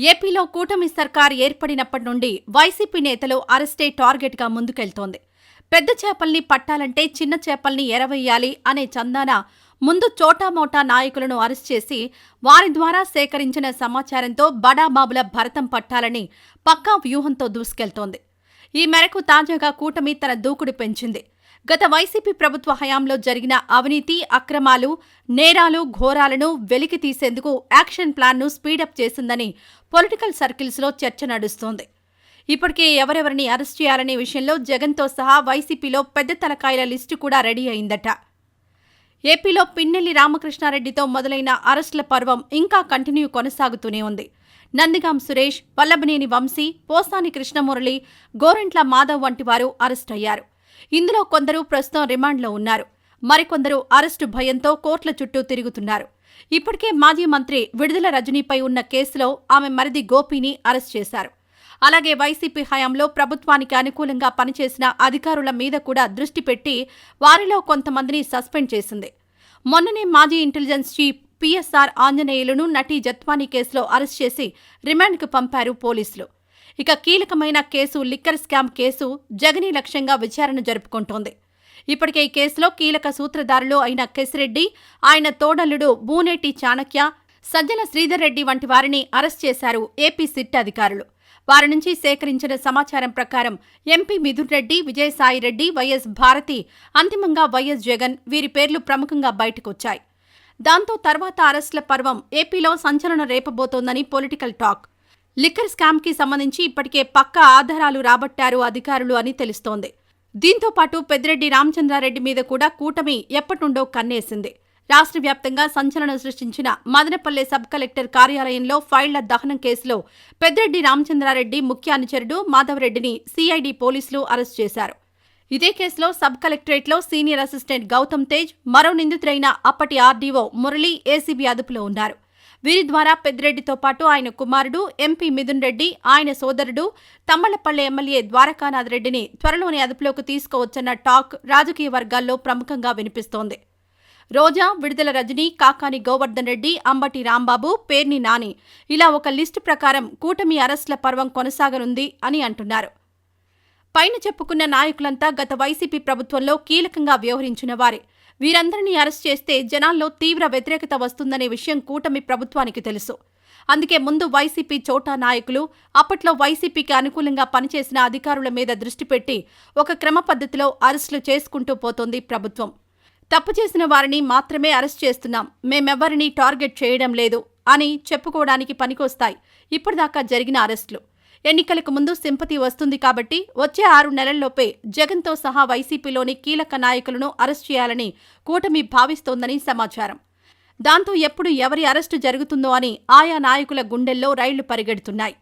ఏపీలో కూటమి సర్కార్ ఏర్పడినప్పటి నుండి వైసీపీ నేతలు అరెస్టే టార్గెట్గా ముందుకెళ్తోంది. పెద్ద చేపల్ని పట్టాలంటే చిన్న చేపల్ని ఎరవేయాలి అనే చందాన ముందు చోటామోటా నాయకులను అరెస్ట్ చేసి వారి ద్వారా సేకరించిన సమాచారంతో బడాబాబుల భరతం పట్టాలని పక్కా వ్యూహంతో దూసుకెళ్తోంది. ఈ మేరకు తాజాగా కూటమి తన దూకుడు పెంచింది. గత వైసీపీ ప్రభుత్వ హయాంలో జరిగిన అవినీతి అక్రమాలు నేరాలు ఘోరాలను వెలికి తీసేందుకు యాక్షన్ ప్లాన్ను స్పీడప్ చేసిందని పొలిటికల్ సర్కిల్స్లో చర్చ నడుస్తోంది. ఇప్పటికే ఎవరెవరిని అరెస్ట్ చేయాలనే విషయంలో జగన్తో సహా వైసీపీలో పెద్ద తలకాయల లిస్టు కూడా రెడీ అయిందట. ఏపీలో పిన్నెల్లి రామకృష్ణారెడ్డితో మొదలైన అరెస్టుల పర్వం ఇంకా కంటిన్యూ కొనసాగుతూనే ఉంది. నందిగాం సురేష్ వల్లభనేని వంశీ పోసాని కృష్ణమురళి గోరెంట్ల మాధవ్ వంటి వారు అరెస్ట్ అయ్యారు. ఇందులో కొందరు ప్రస్తుతం రిమాండ్లో ఉన్నారు. మరికొందరు అరెస్టు భయంతో కోర్టుల చుట్టూ తిరుగుతున్నారు. ఇప్పటికే మాజీ మంత్రి విడుదల రజనీపై ఉన్న కేసులో ఆమె మరిది గోపిని అరెస్ట్ చేశారు. అలాగే వైసీపీ హయాంలో ప్రభుత్వానికి అనుకూలంగా పనిచేసిన అధికారుల మీద కూడా దృష్టి పెట్టి వారిలో కొంతమందిని సస్పెండ్ చేసింది. మొన్ననే మాజీ ఇంటెలిజెన్స్ చీఫ్ పిఎస్ఆర్ ఆంజనేయులను నటి జత్వానీ కేసులో అరెస్ట్ చేసి రిమాండ్కు పంపారు పోలీసులు. ఇక కీలకమైన కేసు లిక్కర్ స్కామ్ కేసు జగనీ లక్ష్యంగా విచారణ జరుపుకుంటోంది. ఇప్పటికే ఈ కేసులో కీలక సూత్రధారులు అయిన కెసిరెడ్డి ఆయన తోడల్లుడు బూనేటి చాణక్య సజ్జల శ్రీధర్ రెడ్డి వంటి వారిని అరెస్ట్ చేశారు ఏపీ సిట్ అధికారులు. వారి నుంచి సేకరించిన సమాచారం ప్రకారం ఎంపీ మిథున్ రెడ్డి విజయసాయిరెడ్డి వైఎస్ భారతి అంతిమంగా వైఎస్ జగన్ వీరి పేర్లు ప్రముఖంగా బయటకొచ్చాయి. దాంతో తర్వాత అరెస్టుల పర్వం ఏపీలో సంచలనం రేపబోతోందని పొలిటికల్ టాక్. లిక్కర్ స్కామ్కి సంబంధించి ఇప్పటికే పక్కా ఆధారాలు రాబట్టారు అధికారులు అని తెలుస్తోంది. దీంతో పాటు పెద్దిరెడ్డి రామచంద్రారెడ్డి మీద కూడా కూటమి ఎప్పటినుండో కన్నేసింది. రాష్ట్ర వ్యాప్తంగా సంచలనం సృష్టించిన మదనపల్లె సబ్ కలెక్టర్ కార్యాలయంలో ఫైళ్ళ దహనం కేసులో పెద్దిరెడ్డి రామచంద్రారెడ్డి ముఖ్య అనుచరుడు మాధవరెడ్డిని సిఐడి పోలీసులు అరెస్ట్ చేశారు. ఇదే కేసులో సబ్ కలెక్టరేట్లో సీనియర్ అసిస్టెంట్ గౌతమ్ తేజ్ మరో నిందితుడైన అప్పటి ఆర్డీఓ మురళి ఏసీబీ అదుపులో ఉన్నారు. వీరి ద్వారా పెద్దిరెడ్డితో పాటు ఆయన కుమారుడు ఎంపీ మిథున్ రెడ్డి ఆయన సోదరుడు తమ్మలపల్లె ఎమ్మెల్యే ద్వారకానాథ్ రెడ్డిని త్వరలోనే అదుపులోకి తీసుకోవచ్చన్న టాక్ రాజకీయ వర్గాల్లో ప్రముఖంగా వినిపిస్తోంది. రోజా విడుదల రజని కాకాని గోవర్ధన్ రెడ్డి అంబటి రాంబాబు పేర్ని నాని. ఇలా ఒక లిస్టు ప్రకారం కూటమి అరెస్టుల పర్వం కొనసాగనుంది అని అంటున్నారు. పైన చెప్పుకున్న నాయకులంతా గత వైసీపీ ప్రభుత్వంలో కీలకంగా వ్యవహరించిన వారే. వీరందరినీ అరెస్ట్ చేస్తే జనాల్లో తీవ్ర వ్యతిరేకత వస్తుందనే విషయం కూటమి ప్రభుత్వానికి తెలుసు. అందుకే ముందు వైసీపీ చోటా నాయకులు అప్పట్లో వైసీపీకి అనుకూలంగా పనిచేసిన అధికారుల మీద దృష్టి పెట్టి ఒక క్రమ పద్ధతిలో అరెస్టులు చేసుకుంటూ పోతోంది ప్రభుత్వం. తప్పు చేసిన వారిని మాత్రమే అరెస్ట్ చేస్తున్నాం. మేమెవ్వరినీ టార్గెట్ చేయడం లేదు అని చెప్పుకోవడానికి పనికొస్తాయి. ఇప్పటిదాకా జరిగిన అరెస్టులు. ఎన్నికలకు ముందు సింపతి వస్తుంది కాబట్టి వచ్చే ఆరు నెలల్లోపే జగన్తో సహా వైసీపీలోని కీలక నాయకులను అరెస్ట్ చేయాలని కూటమి భావిస్తోందని సమాచారం. దాంతో ఎప్పుడు ఎవరి అరెస్టు జరుగుతుందో అని ఆయా నాయకుల గుండెల్లో రైళ్ళు పరిగెడుతున్నాయి.